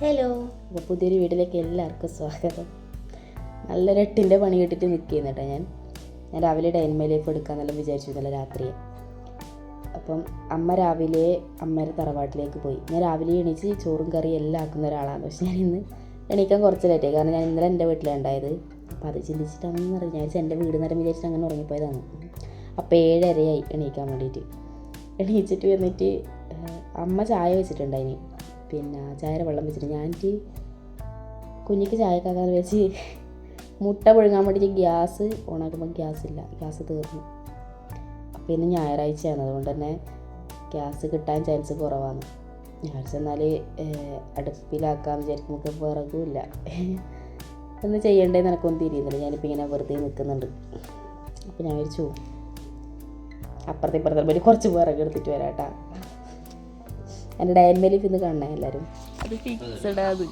Hello അപ്പോൾ പുതിയൊരു വീട്ടിലേക്ക് എല്ലാവർക്കും സ്വാഗതം. നല്ലൊരു എട്ടിന്റെ പണി കിട്ടിയിട്ട് നിൽക്കുന്നു കേട്ടോ ഞാൻ. ഞാൻ രാവിലെ ഡൈൻമയിലേക്ക് എടുക്കാന്നെല്ലാം വിചാരിച്ചു ഇന്നലെ രാത്രിയെ അപ്പം അമ്മ രാവിലെ അമ്മയുടെ തറവാട്ടിലേക്ക് പോയി. ഞാൻ രാവിലെ എണീച്ച് ചോറും കറിയും എല്ലാം ആക്കുന്ന ഒരാളാണ്. പക്ഷെ ഞാൻ ഇന്ന് എണീക്കാൻ കുറച്ച് ലേറ്റായി കാരണം ഞാൻ ഇന്നലെ എന്റെ വീട്ടിലാണ് ഉണ്ടായത്. അപ്പോൾ അത് ചിന്തിച്ചിട്ടാണെന്ന് അറിയാം ഞാൻ വെച്ചാൽ എന്റെ വീട് നേരം വിചാരിച്ചിട്ട് അങ്ങനെ ഉറങ്ങിപ്പോയതാണ്. അപ്പോൾ ഏഴരയായി എണീക്കാൻ വേണ്ടിയിട്ട്. എണീച്ചിട്ട് വന്നിട്ട് അമ്മ ചായ വെച്ചിട്ടുണ്ടായിനി. പിന്നെ ചായര വെള്ളം വെച്ചിട്ട് ഞാൻ ആന്റി കുഞ്ഞിക്ക് ചായക്കാക്കാന്ന് വെച്ച് മുട്ട പുഴുങ്ങാൻ വേണ്ടിയിട്ട് ഗ്യാസ് ഓണാക്കുമ്പോൾ ഗ്യാസ് ഇല്ല ഗ്യാസ് തീർന്നു. അപ്പോൾ ഇന്ന് ഞായറാഴ്ചയാണ്. അതുകൊണ്ട് തന്നെ ഗ്യാസ് കിട്ടാൻ ചാൻസ് കുറവാണ്. ഞായറാഴ്ച എന്നാൽ അടുപ്പിലാക്കാമെന്ന് വിചാരിക്കുമ്പോൾ വിറകുമില്ല ഒന്ന് ചെയ്യണ്ടേന്ന് എനക്കൊന്നും തിരിയുന്നില്ല. ഞാനിപ്പോൾ ഇങ്ങനെ വെറുതെ നിൽക്കുന്നുണ്ട് അപ്പോൾ ഞാൻ വിചാരിച്ചു അപ്പുറത്തെ ഇപ്പുറത്തെ പറ്റി കുറച്ച് വിറകെടുത്തിട്ട് വരാം കേട്ടാ എന്റെ ഡയൻ മേലിൽ ഇന്ന് കാണണേ എല്ലാവരും. അത് ഫിക്സഡ് അത്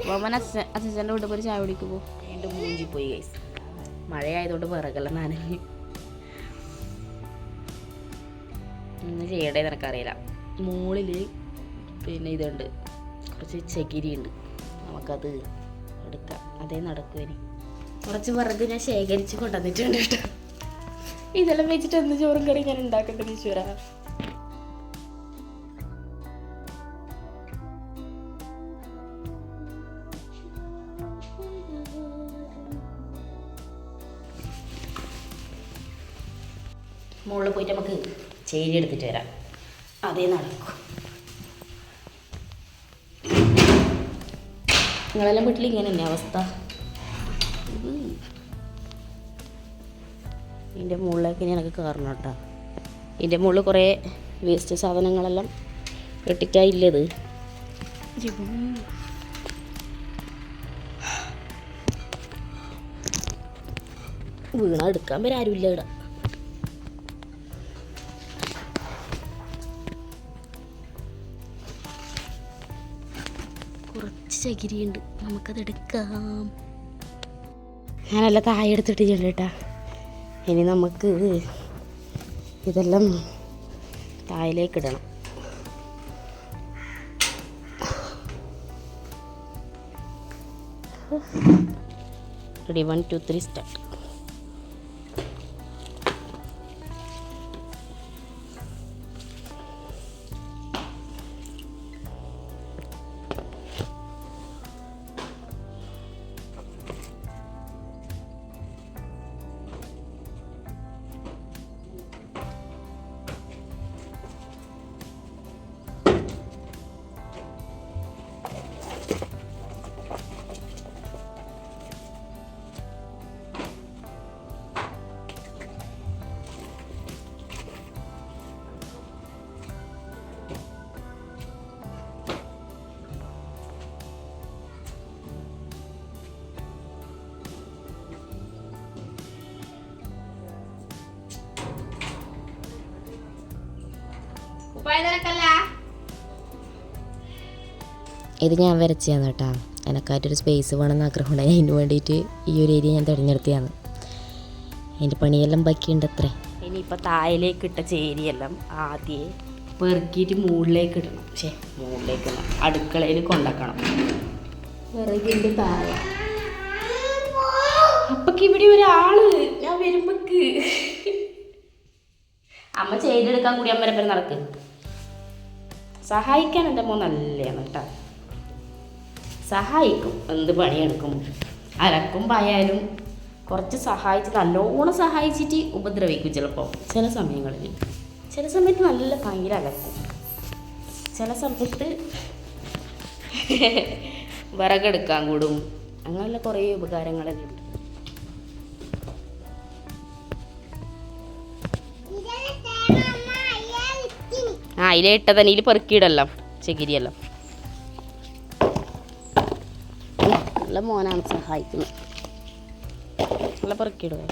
ബോമൻ അച്ഛൻ അച്ഛന്റെ വീട്ടിൽ പോയി ചായ കുടിക്കുമ്പോൾ വീണ്ടും മൂഞ്ചി പോയി ഗൈസ് മഴയായതുകൊണ്ട് വിറകെല്ലാം നനഞ്ഞു. ഒന്നും ചെയ്യണ്ടേ നിനക്കറിയില്ല. മുകളിൽ പിന്നെ ഇതുണ്ട്. കുറച്ച് ചകിരി ഉണ്ട് നമുക്കത് എടുക്കാം. അതേ നടക്കുവനി കുറച്ച് വിറക് ഞാൻ ശേഖരിച്ച് കൊണ്ടുവന്നിട്ടുണ്ട് കേട്ടോ. ഇതെല്ലാം വെച്ചിട്ട് എന്ത് ചോറും കറി ഞാൻ ഉണ്ടാക്കട്ടെ ഈശ്വര? മുകളിൽ പോയിട്ട് നമുക്ക് ചേരി എടുത്തിട്ട് വരാം. അതേ നടക്കും. നിങ്ങളെല്ലാം വീട്ടിൽ ഇങ്ങനെ തന്നെ അവസ്ഥ. ഇതിന്റെ മുകളിലേക്ക് ഇനി എനിക്ക് കയറണം കേട്ടോ. ഇതിന്റെ മുകളിൽ കുറേ വേസ്റ്റ് സാധനങ്ങളെല്ലാം കെട്ടിട്ടായില്ലത് വീണ എടുക്കാൻ വരെ ആരുമില്ല ഇവിടെ. കുറച്ച് ചകിരിയുണ്ട് നമുക്കത് എടുക്കാം ഞാനല്ല താഴെ എടുത്തിട്ട് ചെല്ലട്ടാ. ഇനി നമുക്ക് ഇതെല്ലാം താഴേക്ക് ഇടണം. Ready one two three start. ഇത് ഞാൻ വരച്ചതാണ് കേട്ടോ. എനക്കായിട്ടൊരു സ്പേസ് വേണമെന്ന് ആഗ്രഹമുണ്ടായി അതിന് വേണ്ടിയിട്ട് ഈ ഒരു ഏരിയ ഞാൻ തിരഞ്ഞെടുത്തതാണ്. അതിന്റെ പണിയെല്ലാം ബാക്കിയുണ്ട് അത്രേ ഇനിയിപ്പോൾ താഴേക്ക് ഇട്ട ചേരിയെല്ലാം ആദ്യം പെറുക്കിയിട്ട് മുകളിലേക്ക് ഇടണം. പക്ഷേ മുകളിലേക്ക് ഇടണം. അടുക്കളയിൽ കൊണ്ടാക്കണം. വിറകിന്റെ താഴെ. അപ്പക്ക് ഇവിടെ ഒരാൾ. ഞാൻ വരുമ്പക്ക്. അമ്മ ചെയ്തെടുക്കാൻ കൂടി അമ്മ വരെ നടക്ക്. സഹായിക്കാൻ എന്റെ മോൻ നല്ലതാണ് കേട്ടോ. സഹായിക്കും എന്ത് പണിയെടുക്കും. അലക്കുമ്പായാലും കുറച്ച് സഹായിച്ച് നല്ലോണം സഹായിച്ചിട്ട് ഉപദ്രവിക്കും ചിലപ്പോൾ ചില സമയങ്ങളിൽ. ചില സമയത്ത് നല്ല ഭയങ്കര അലക്കും. ചില സമയത്ത് വിറകെടുക്കാൻ കൂടും. അങ്ങനെയുള്ള കുറേ ഉപകാരങ്ങളൊക്കെ ഉണ്ട്. ആ അതിലെ ഇട്ടതന്നെ ഇതിൽ പെറുക്കിയിടല്ലോ. ചകിരിയെല്ലാം. നല്ല മോനാണ് സഹായിക്കുന്നത്. നല്ല പെറുക്കിയിടുക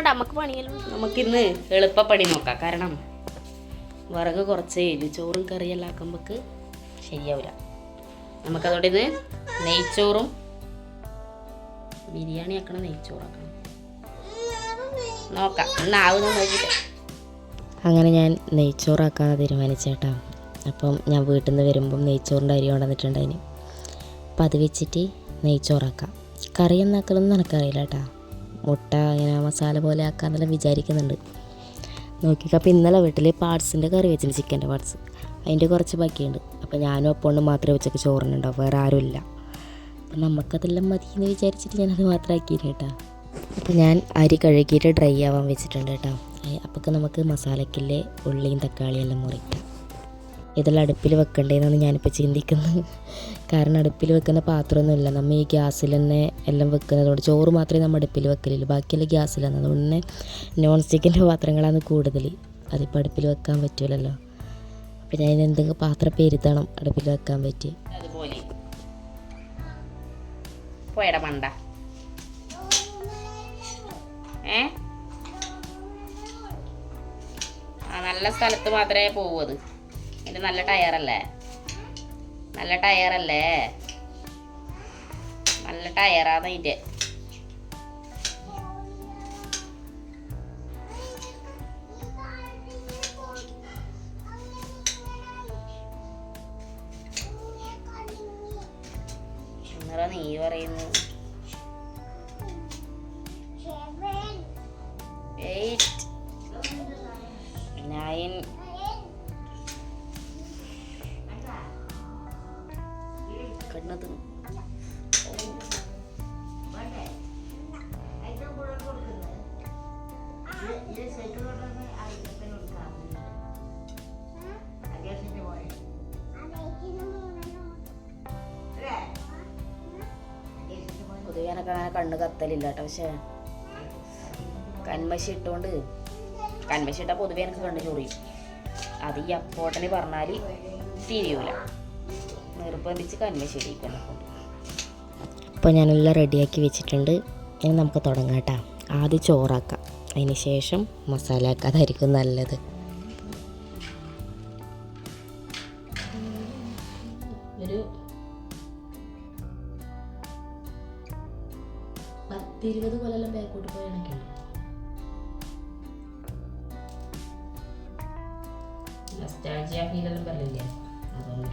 പോണ്ട നമുക്ക് പണിയല്ലോ നമുക്കിന്ന് എളുപ്പപ്പണി നോക്കാം. കാരണം വിറക് കുറച്ചേ ഇല്ല ചോറും കറിയെല്ലാം ആക്കുമ്പോൾക്ക് ശരിയാവില്ല നമുക്കതോടെ ഇന്ന് നെയ്ച്ചോറും ബിരിയാണി ആക്കണം നെയ്ച്ചോറാക്കണം നോക്കാം. ഇന്നാവുന്ന നോക്കിയിട്ട്. അങ്ങനെ ഞാൻ നെയ്ച്ചോറാക്കാന്ന് തീരുമാനിച്ചേട്ടാ. അപ്പം ഞാൻ വീട്ടിൽ നിന്ന് വരുമ്പം നെയ്ച്ചോറിന്റെ അരി കൊണ്ടുവന്നിട്ടുണ്ടായിന് അപ്പം അത് വെച്ചിട്ട് നെയ്ച്ചോറാക്കാം കറി എന്നാക്കലൊന്നും എനിക്കറിയില്ല കേട്ടാ മുട്ട ഇങ്ങനെ മസാല പോലെ ആക്കാന്നെല്ലാം വിചാരിക്കുന്നുണ്ട്. നോക്കിക്കോ ഇന്നലെ വീട്ടിൽ പാർട്സിന്റെ കറി വെച്ചിട്ടുണ്ട് ചിക്കന്റെ പാർട്സ്. അതിന്റെ കുറച്ച് ബാക്കിയുണ്ട്. അപ്പോൾ ഞാനും അപ്പോണ്ട് മാത്രമേ ഉച്ചയ്ക്ക് ചോറിനുണ്ടാവും വേറെ ആരുമില്ല അപ്പം നമുക്കതെല്ലാം മതി എന്ന് വിചാരിച്ചിട്ട് ഞാനത് മാത്രം ആക്കിയില്ല കേട്ടോ. അപ്പോൾ ഞാൻ അരി കഴുകിയിട്ട് ഡ്രൈ ആവാൻ വെച്ചിട്ടുണ്ട് കേട്ടോ. അപ്പോൾ നമുക്ക് മസാലക്കില്ലേ ഉള്ളിയും തക്കാളിയും എല്ലാം മുറിക്കാം. ഇതെല്ലാം അടുപ്പിൽ വെക്കണ്ടേന്നാണ് ഞാനിപ്പോൾ ചിന്തിക്കുന്നത്. കാരണം അടുപ്പിൽ വെക്കുന്ന പാത്രമൊന്നുമില്ല. നമ്മൾ ഈ ഗ്യാസിൽ തന്നെ എല്ലാം വെക്കുന്നതുകൊണ്ട് ചോറ് മാത്രമേ നമ്മൾ അടുപ്പിൽ വെക്കലില്ല ബാക്കിയെല്ലാം ഗ്യാസിലാണ് അതുകൊണ്ട് തന്നെ നോൺ സ്റ്റിക്കിന്റെ പാത്രങ്ങളാണ് കൂടുതൽ. അതിപ്പോൾ അടുപ്പിൽ വെക്കാൻ പറ്റില്ലല്ലോ അപ്പം ഞാൻ എന്തെങ്കിലും പാത്രം പെരുത്തണം അടുപ്പിൽ വെക്കാൻ പറ്റി. പോയട ആ നല്ല സ്ഥലത്ത് മാത്രമേ പോവൂ അത്. ഇത് നല്ല ടയറല്ലേ? നല്ല ടയറല്ലേ? നല്ല ടയറാണ് ഇതിന്റെ എനക്ക് അങ്ങനെ കണ്ണ് കത്തലില്ല കേട്ടോ പക്ഷേ കൺമശി ഇട്ടുകൊണ്ട് കൺമശി ഇട്ടാൽ പൊതുവേ എനിക്ക് കണ്ണ് ചൊറിയും അത് ഈ അപ്പോട്ടന് പറഞ്ഞാൽ തിരിയൂല. നിർബന്ധിച്ച് കന്മശി ഇടിക്കണം. അപ്പോൾ ഞാനെല്ലാം റെഡിയാക്കി വെച്ചിട്ടുണ്ട്. ഇനി നമുക്ക് തുടങ്ങാം കേട്ടോ ആദ്യം ചോറാക്കാം. അതിന് ശേഷം മസാല ആക്കാം അതായിരിക്കും നല്ലത്. നസ്റ്റാൾജിയ ഫീലെല്ലാം പറയില്ലേ അതുകൊണ്ട്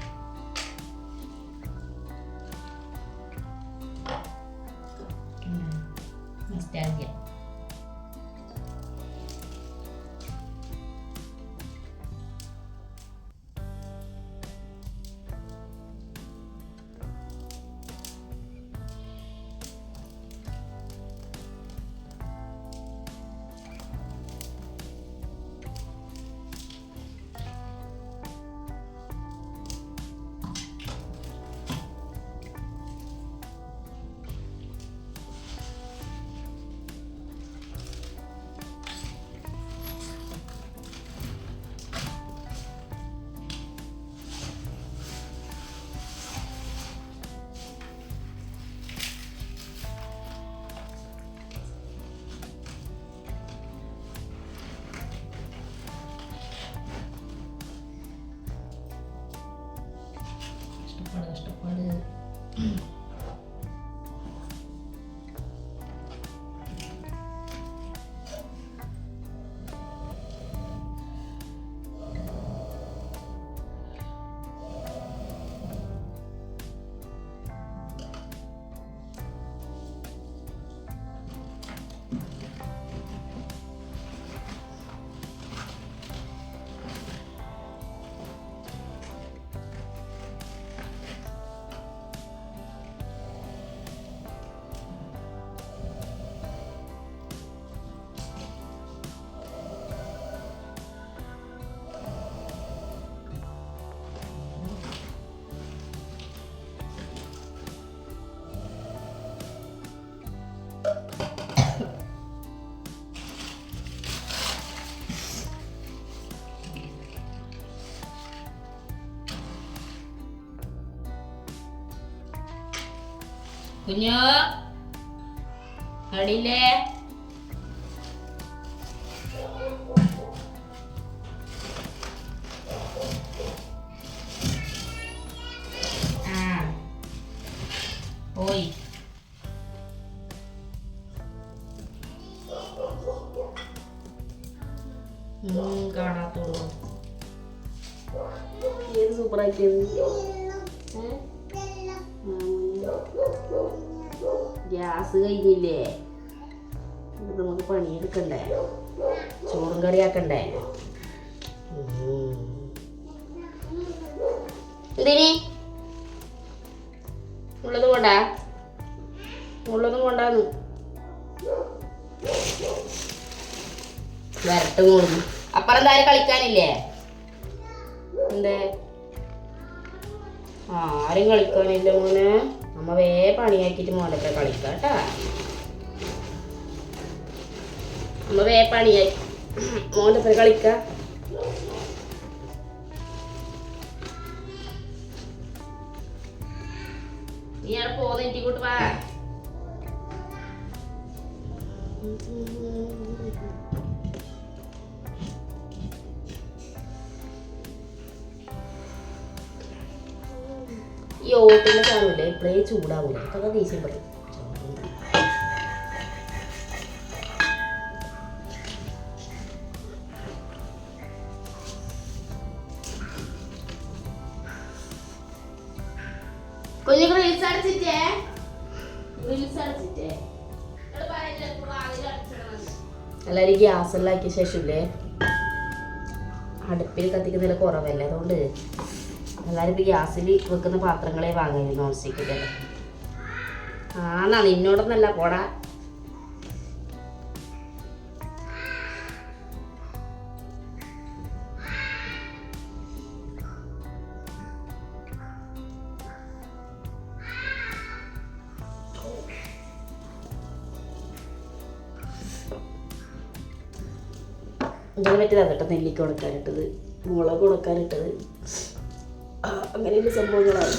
കുഞ്ഞോ കടിയില്ലേ എന്തിനി? ഉള്ളതും കൊണ്ടാ. ഉള്ളതും കൊണ്ടാന്ന്. വരട്ട് കൂടുന്നു അപ്പുറം താരം കളിക്കാനില്ലേ? എന്തേ? ആരും കളിക്കാനില്ല മോനെ. നമ്മ വേ പണിയാക്കിയിട്ട് മോനൊക്കെ കളിക്കാം കേട്ടാ നമ്മ വേ പണിയാക്കി മോന്റെ ഒപ്പം കളിക്കാം. ഈ ഓട്ടിന്റെ സാധനമില്ലേ എപ്പോഴേ ചൂടാവൂല? അതൊക്കെ ദേഷ്യം പറയും കുഞ്ഞു റീൽസ് അടിച്ചിട്ടേ? റീൽസ് അടിച്ചിട്ടേ? എല്ലാവരും ഗ്യാസ് എല്ലാം ആക്കിയ ശേഷമില്ലേ? അടുപ്പിൽ കത്തിക്കുന്നതിൽ കുറവല്ലേ അതുകൊണ്ട് എല്ലാവരും ഇപ്പോൾ ഗ്യാസിൽ വെക്കുന്ന പാത്രങ്ങളെ വാങ്ങുന്നു നോൺ സ്റ്റിക്കിന്റെ ആന്നാ നിന്നോടൊന്നല്ല പോടാ. ഇങ്ങനെ പറ്റിയതാണ് കേട്ടോ നെല്ലിക്ക ഉണക്കാനിട്ടത് മുളക് ഉണക്കാനിട്ടത് ആ, അങ്ങനെയുള്ള സംഭവങ്ങളാണ്.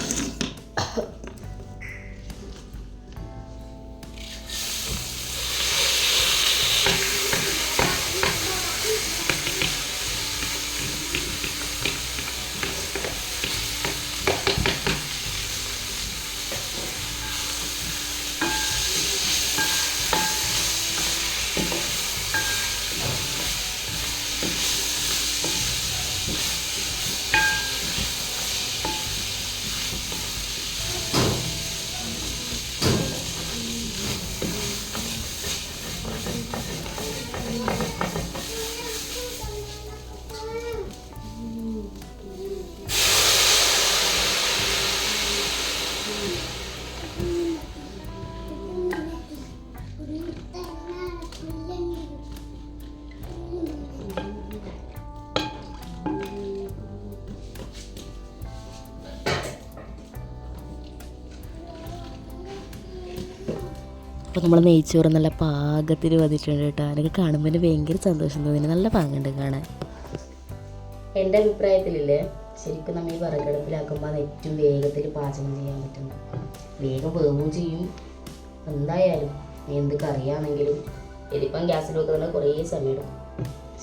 അപ്പോൾ നമ്മൾ നെയ്ച്ചോറ് നല്ല പാകത്തിൽ വന്നിട്ടുണ്ട് കേട്ടോ. എനിക്ക് കാണുമ്പോൾ ഭയങ്കര സന്തോഷം തോന്നി. നല്ല പാങ്ങുണ്ട് കാണാൻ. എന്റെ അഭിപ്രായത്തിലില്ലേ ശരിക്കും നമ്മൾ ഈ വിറകടുപ്പിലാക്കുമ്പോൾ അത് ഏറ്റവും വേഗത്തിൽ പാചകം ചെയ്യാൻ പറ്റുന്നു വേഗം വേവും ചെയ്യും. എന്തായാലും എന്ത് കറിയാണെങ്കിലും ഇതിപ്പം ഗ്യാസിൽ വെക്കുന്നത് കുറേ സമയം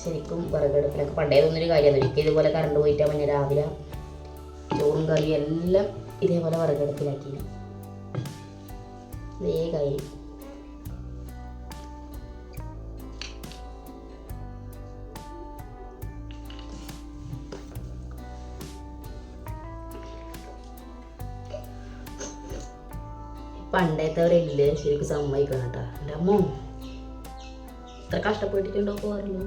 ശരിക്കും വിറകടുപ്പിലൊക്കെ പണ്ടേ തോന്നൊരു കാര്യമാണ്. ഒരിക്കൽ ഇതുപോലെ കറണ്ട് പോയിട്ടാൽ പിന്നെ രാവിലെ ചോറും കറിയും എല്ലാം ഇതേപോലെ വിറകടുപ്പിലാക്കി വേഗമായി പണ്ടേത്തവരില്ലേ ശരിക്കും സമ്മതിക്കണം കേട്ടോ. എന്റെ അമ്മ ഇത്ര കഷ്ടപ്പെട്ടിട്ടുണ്ടോ പോകാറില്ല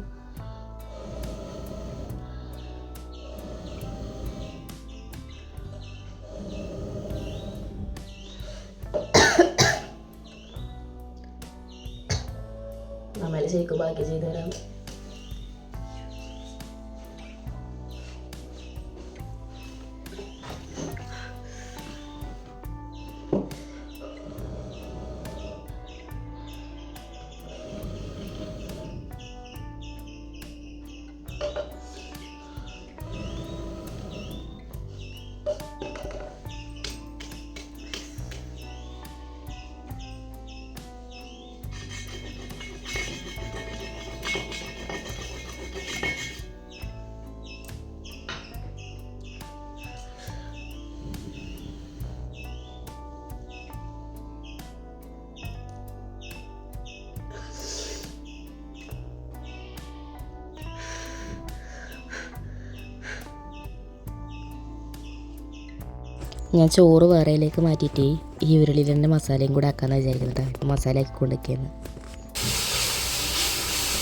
ഞാൻ ചോറ് വേറെയിലേക്ക് മാറ്റിയിട്ട് ഈ ഉരുളിയിൽ തന്നെ മസാലയും കൂടെ ആക്കാമെന്ന് വിചാരിക്കുന്നത്. കേട്ടോ മസാല ആക്കിക്കൊണ്ടിരിക്കുന്നത്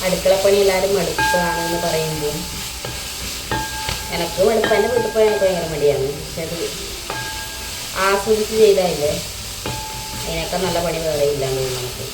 അടുക്കളപ്പണി എല്ലാവരും മടുപ്പാണെന്ന് പറയുമ്പോൾ എനക്ക് മടുപ്പ് വീട്ടിൽ പോയാൽ എനിക്ക് ഭയങ്കര മടിയാണ്. പക്ഷെ അത് ആസ്വദിച്ച് ചെയ്താലേ അതിനൊക്കെ നല്ല പണി വേറെ ഇല്ലാന്ന് നമുക്ക്.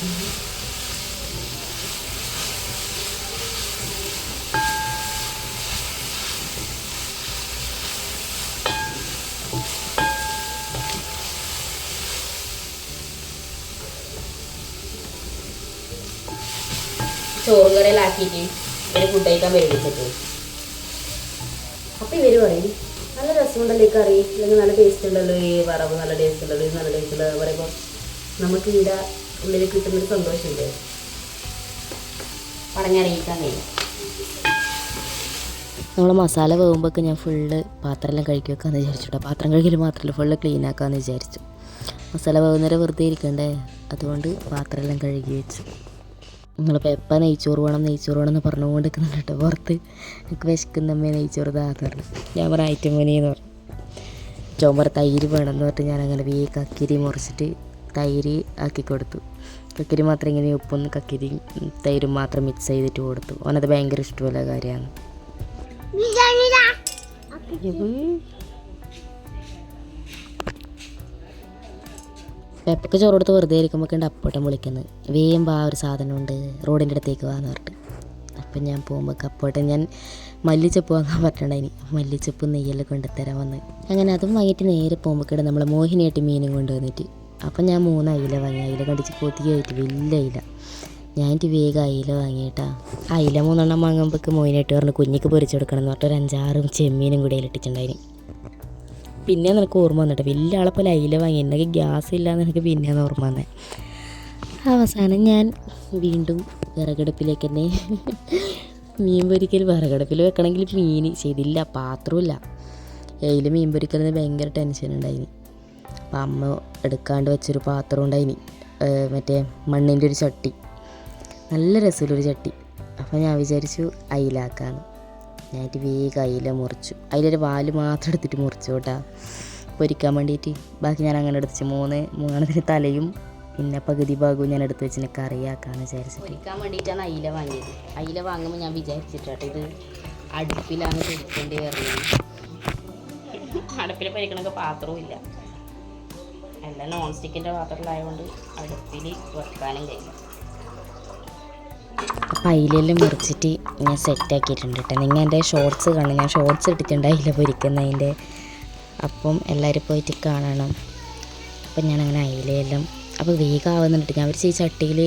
ചോറും കറിയിലാക്കിയിട്ട് ഇവർ ഫുഡ് കഴിക്കാൻ ഇവർ പറയും നല്ല രസമുണ്ടല്ലോ ഈ കറി അല്ലെങ്കിൽ നല്ല ടേസ്റ്റ് ഉണ്ടല്ലോ ഈ വറവ് നല്ല ടേസ്റ്റ് ഉണ്ടല്ലോ ഇത് നല്ല ടേസ്റ്റ് ഉണ്ടല്ലോ എന്ന് പറയുമ്പോൾ നമുക്ക് ഇവിടെ ഉള്ളിൽ കിട്ടുന്നൊരു സന്തോഷമുണ്ട് പറഞ്ഞറിയിക്കാൻ കഴിയും. നമ്മൾ മസാല വേകുമ്പോഴൊക്കെ ഞാൻ ഫുള്ള് പാത്രമെല്ലാം കഴുകി വെക്കാമെന്ന് വിചാരിച്ചു പാത്രം കഴുകൽ മാത്രമല്ല ഫുള്ള് ക്ലീൻ ആക്കാമെന്ന് വിചാരിച്ചു. മസാല വേകുന്നേരം വെറുതെ ഇരിക്കണ്ടേ? അതുകൊണ്ട് പാത്രമെല്ലാം കഴുകി വെച്ചു. നിങ്ങളിപ്പോൾ എപ്പോൾ നെയ്ച്ചോറ് വേണം നെയ്ച്ചോറ് വേണം എന്ന് പറഞ്ഞുകൊണ്ട് നിൽക്കുന്നുണ്ട് കേട്ടോ. പുറത്ത് എനിക്ക് വിശക്കുന്നമ്മേ നെയ്ച്ചോറ് താന്ന് പറഞ്ഞു. ഞാൻ പറഞ്ഞ ഐറ്റം മനിയെന്ന് പറഞ്ഞു ചോമ്പറ തൈര് വേണം എന്ന് പറഞ്ഞിട്ട് ഞാൻ അങ്ങനെ വേ കക്കിരി മുറിച്ചിട്ട് തൈര് ആക്കി കൊടുത്തു. കക്കിരി മാത്രം ഇങ്ങനെ ഉപ്പും കക്കിരിയും തൈരും മാത്രം മിക്സ് ചെയ്തിട്ട് കൊടുത്തു. അവനത് ഭയങ്കര ഇഷ്ടമുള്ള കാര്യമാണ്. പെപ്പൊക്കെ ചോറ് കൊടുത്ത് വെറുതെ ഇരിക്കുമ്പോൾ ഉണ്ട് അപ്പോട്ടം വിളിക്കുന്നത്. വേഗം ആ ഒരു സാധനമുണ്ട് റോഡിന്റെ അടുത്തേക്ക് വാന്ന് പറഞ്ഞിട്ട്. അപ്പം ഞാൻ പോകുമ്പോൾ അപ്പോട്ടം ഞാൻ മല്ലിച്ചപ്പ് വാങ്ങാൻ പറ്റണ്ടായിനി മല്ലിച്ചപ്പ് നെയ്യെല്ലാം കൊണ്ടുതരാൻ വന്ന്. അങ്ങനെ അതും വാങ്ങിയിട്ട് നേരെ പോകുമ്പോൾ നമ്മൾ മോഹിനിയായിട്ട് മീനും കൊണ്ടുവന്നിട്ട്. അപ്പം ഞാൻ മൂന്ന് അയില വാങ്ങി. അയില കണ്ടിച്ച് കൊതിയായിട്ട് വലിയ അയില. ഞാൻ എന്റെ വേഗം അയില വാങ്ങിയിട്ടാ. അയില മൂന്നെണ്ണം വാങ്ങുമ്പോഴേക്ക് മോഹിനിയായിട്ട് പറഞ്ഞ് കുഞ്ഞിക്ക് പൊരിച്ചു കൊടുക്കണം എന്ന് പറഞ്ഞിട്ട് ഒരു അഞ്ചാറും ചെമ്മീനും കൂടെ അതിലിട്ടിട്ടുണ്ടായിനി. പിന്നെ നിനക്ക് ഓർമ്മ വന്നിട്ട് വലിയ ആളെ പോലെ അയില വാങ്ങി. എന്നൊക്കെ ഗ്യാസ് ഇല്ലാന്ന് എനിക്ക് പിന്നെയാണ് ഓർമ്മ വന്നത് അവസാനം ഞാൻ വീണ്ടും വിറകടുപ്പിലേക്ക് തന്നെ മീൻ പൊരിക്കൽ വിറകടുപ്പിൽ വെക്കണമെങ്കിൽ മീൻ ചെയ്തില്ല പാത്രമില്ല അതിൽ മീൻ പൊരിക്കലിന് ഭയങ്കര ടെൻഷൻ ഉണ്ടായിനി. അപ്പം അമ്മ എടുക്കാണ്ട് വെച്ചൊരു പാത്രം ഉണ്ടായിനി. മറ്റേ മണ്ണിന്റെ ഒരു ചട്ടി. നല്ല രസമുള്ളൊരു ചട്ടി. അപ്പോൾ ഞാൻ വിചാരിച്ചു അയിലാക്കാന്ന്. ഞാനായിട്ട് വേഗം അയില മുറിച്ചു. അതിലൊരു വാൽ മാത്രം എടുത്തിട്ട് മുറിച്ചു കേട്ടാ. പൊരിക്കാൻ വേണ്ടിയിട്ട് ബാക്കി ഞാൻ അങ്ങനെ എടുത്തു മൂന്ന് മൂന്നെണ്ണത്തിന് തലയും പിന്നെ പകുതി ഭാഗവും ഞാൻ എടുത്ത് വെച്ചിന് കറിയാക്കാന്ന് വിചാരിച്ചിട്ട്. പൊരിക്കാൻ വേണ്ടിയിട്ടാണ് അയില വാങ്ങിയത്. അയില വാങ്ങുമ്പോൾ ഞാൻ വിചാരിച്ചിട്ടാട്ടോ ഇത് അടുപ്പിലാണ് പൊരിക്കേണ്ടി വരുന്നത് അടുപ്പിൽ പൊരിക്കണൊക്കെ പാത്രവും ഇല്ല. എല്ലാം നോൺ സ്റ്റിക്കിന്റെ പാത്രത്തിലായതുകൊണ്ട് അടുപ്പിൽ വെക്കാനും കഴിയില്ല. അപ്പം അതിലെല്ലാം മുറിച്ചിട്ട് ഞാൻ സെറ്റാക്കിയിട്ടുണ്ട് കേട്ടോ. നിങ്ങൾ എന്റെ ഷോർട്സ് കാണും. ഞാൻ ഷോർട്സ് ഇട്ടിട്ടുണ്ട് അതിൽ പൊരിക്കുന്നതിന്റെ അപ്പം എല്ലാവരും പോയിട്ട് കാണണം. അപ്പം ഞാൻ അങ്ങനെ അയിലയെല്ലാം അപ്പോൾ വേഗം ആവുന്നുണ്ട് ഞാൻ വിചാരിച്ചു ഈ ചട്ടിയിൽ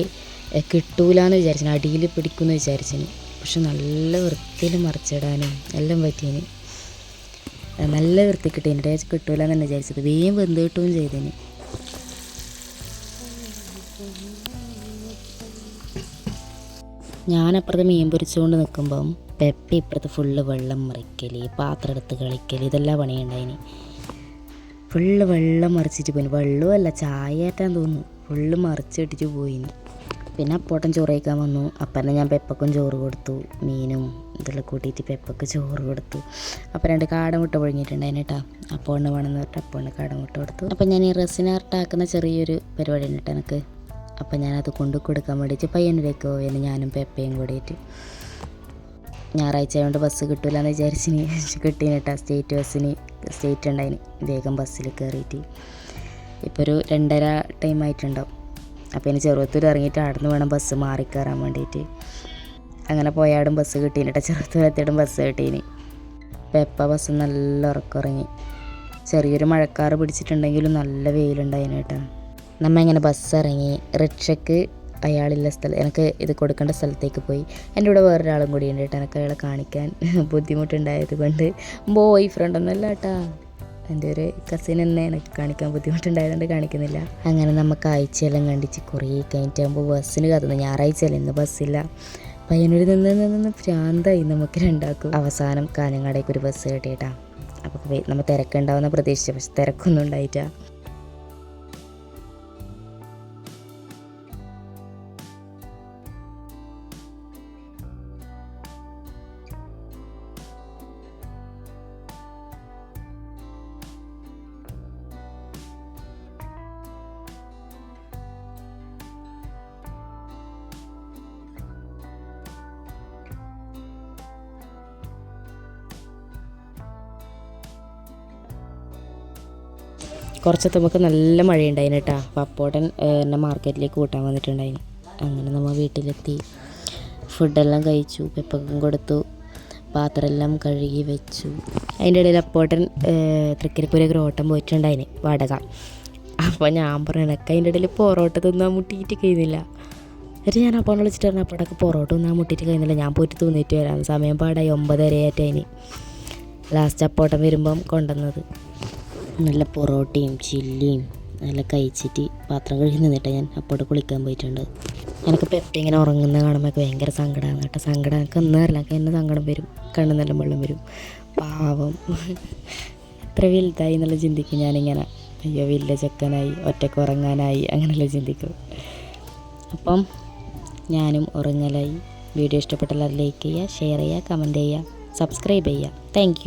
കിട്ടൂല എന്ന് വിചാരിച്ചു അടിയിൽ പിടിക്കുമെന്ന് വിചാരിച്ചിന്. പക്ഷെ നല്ല വൃത്തിയിൽ മറിച്ചിടാനും എല്ലാം പറ്റീന്. നല്ല വൃത്തി കിട്ടി എന്റെ കിട്ടൂല എന്ന് തന്നെ വിചാരിച്ചത്. വേഗം വെന്ത് കിട്ടുകയും ചെയ്തേന്. ഞാനപ്പുറത്ത് മീൻ പൊരിച്ചുകൊണ്ട് നിൽക്കുമ്പം പെപ്പ ഇപ്പുറത്ത് ഫുള്ള് വെള്ളം മറിക്കൽ പാത്രം എടുത്ത് കളിക്കൽ ഇതെല്ലാം പണിയുണ്ടായിന്. ഫുള്ള് വെള്ളം മറിച്ചിട്ട് പോയിന്. വെള്ളമല്ല ചായ ആറ്റാൻ തോന്നുന്നു ഫുള്ള് മറിച്ചിട്ടിട്ട് പോയിന്. പിന്നെ അപ്പോട്ടൻ ചോറ് കഴിക്കാൻ വന്നു. അപ്പനെ ഞാൻ പെപ്പക്കും ചോറ് കൊടുത്തു. മീനും ഇതെല്ലാം കൂട്ടിയിട്ട് പെപ്പക്ക് ചോറ് കൊടുത്തു. അപ്പം രണ്ട് കാടമുട്ട പൊഴിഞ്ഞിട്ടുണ്ടായിന് കേട്ടോ അപ്പോണ് വേണമെന്ന് പറഞ്ഞിട്ട് അപ്പോണ് കാടമുട്ട കൊടുത്തു. അപ്പം ഞാൻ ഈ റെസിനാർട്ടാക്കുന്ന ചെറിയൊരു പരിപാടി ഉണ്ട് എനിക്ക് അപ്പം ഞാനത് കൊണ്ടു കൊടുക്കാൻ വേണ്ടിയിട്ട് പയ്യന്നൂരേക്ക് പോവുകയാണ് ഞാനും പെപ്പയും കൂടിയിട്ട്. ഞായറാഴ്ച ആയതുകൊണ്ട് ബസ് കിട്ടില്ല എന്ന് വിചാരിച്ചിന്. കിട്ടീന് കേട്ടോ സ്റ്റേറ്റ് ബസ്സിന് സ്റ്റേറ്റ് ഉണ്ടായിന്. വേഗം ബസ്സിൽ കയറിയിട്ട് ഇപ്പോൾ ഒരു രണ്ടര ടൈം ആയിട്ടുണ്ടാവും. അപ്പോൾ ഇനി ചെറുവത്തൂർ ഇറങ്ങിയിട്ട് അവിടെ നിന്ന് വേണം ബസ് മാറിക്കയറാൻ വേണ്ടിയിട്ട് അങ്ങനെ പോയാടും ബസ് കിട്ടീന് കേട്ടോ ചെറുവത്തൂർ എത്തിയിട്ടും ബസ് കിട്ടീന്. പെപ്പ ബസ് നല്ല ഉറക്കം ഇറങ്ങി ചെറിയൊരു മഴക്കാറ് പിടിച്ചിട്ടുണ്ടെങ്കിലും നല്ല വെയിലുണ്ടായിന് കേട്ടോ നമ്മ ഇങ്ങനെ ബസ് ഇറങ്ങി റിക്ഷയ്ക്ക് അയാളില്ല സ്ഥലം എനിക്ക് ഇത് കൊടുക്കേണ്ട സ്ഥലത്തേക്ക് പോയി. എന്റെ കൂടെ വേറൊരാളും കൂടി ഉണ്ട് കേട്ടോ എനിക്ക് അയാളെ കാണിക്കാൻ ബുദ്ധിമുട്ടുണ്ടായത് കൊണ്ട്. ബോയ് ഫ്രണ്ട് ഒന്നുമല്ല കേട്ടാ. എന്റെ ഒരു കസിൻ തന്നെ എനിക്ക് കാണിക്കാൻ ബുദ്ധിമുട്ടുണ്ടായതുകൊണ്ട് കാണിക്കുന്നില്ല. അങ്ങനെ നമുക്ക് ആഴ്ചയെല്ലാം കണ്ടിച്ച് കുറേ കഴിഞ്ഞിട്ടാകുമ്പോൾ ബസ്സിന് കത്തുന്നു ഞായറാഴ്ചയല്ല ഇന്ന് ബസ്സില്ല. പയ്യന്നൂർ നിന്ന് നിന്ന് ഭ്രാന്തായി നമുക്ക് രണ്ടാക്കും അവസാനം കാഞ്ഞങ്ങാടേക്ക് ഒരു ബസ് കിട്ടിയിട്ടാ അപ്പോൾ നമ്മൾ തിരക്കുണ്ടാവുന്ന പ്രതീക്ഷിച്ചു പക്ഷെ തിരക്കൊന്നും ഉണ്ടായിട്ടാ. കുറച്ചെത്തുമ്പോൾ നല്ല മഴയുണ്ടായിന് കേട്ടോ അപ്പോൾ അപ്പോട്ടൻ എന്നെ മാർക്കറ്റിലേക്ക് കൂട്ടാൻ വന്നിട്ടുണ്ടായിന്. അങ്ങനെ നമ്മൾ വീട്ടിലെത്തി. ഫുഡെല്ലാം കഴിച്ചു പെപ്പക്കും കൊടുത്തു പാത്രമെല്ലാം കഴുകി വെച്ചു. അതിന്റെ ഇടയിൽ അപ്പോട്ടൻ തൃക്കരിപ്പൂരൊക്കെ ഓട്ടം പോയിട്ടുണ്ടായിന് വാടക. അപ്പോൾ ഞാൻ പറഞ്ഞു എനിക്ക് അതിന്റെ ഇടയിൽ പൊറോട്ട തിന്നാൻ മുട്ടിയിട്ട് കഴിയുന്നില്ല. എന്നിട്ട് ഞാൻ അപ്പോൾ വിളിച്ചിട്ട് പറഞ്ഞു അപ്പോഴൊക്കെ പൊറോട്ട തിന്നാൻ മുട്ടിയിട്ട് കഴിയുന്നില്ല. ഞാൻ പോയിട്ട് തിന്നിട്ട് വരാം. സമയം പാടായി ഒമ്പതരയായിട്ടതിന് ലാസ്റ്റ് അപ്പോട്ടം വരുമ്പം കൊണ്ടുവന്നത്. നല്ല പൊറോട്ടയും ചില്ലിയും നല്ല കഴിച്ചിട്ട് പാത്രം കഴുകി നിന്നിട്ട് ഞാൻ അപ്പോട്ട് കുളിക്കാൻ പോയിട്ടുണ്ട്. എനിക്കിപ്പോൾ എപ്പോഴും ഇങ്ങനെ ഉറങ്ങുന്ന കാണുമ്പോൾ ഭയങ്കര സങ്കടമാണ് കേട്ടോ. സങ്കടം എനിക്ക് ഒന്നും അറിയില്ല. എനിക്ക് എന്നെ സങ്കടം വരും. കണ്ണ് നല്ല വെള്ളം വരും. പാവം. എത്ര വലുതായി എന്നുള്ള ചിന്തിക്കും ഞാനിങ്ങനെ. അയ്യോ വലിയ ചെക്കനായി ഒറ്റയ്ക്ക് ഉറങ്ങാനായി അങ്ങനെയുള്ള ചിന്തിക്കും. അപ്പം ഞാനും ഉറങ്ങലായി. വീഡിയോ ഇഷ്ടപ്പെട്ടാൽ ലൈക്ക് ചെയ്യുക ഷെയർ ചെയ്യുക കമന്റ് ചെയ്യുക സബ്സ്ക്രൈബ് ചെയ്യുക. താങ്ക്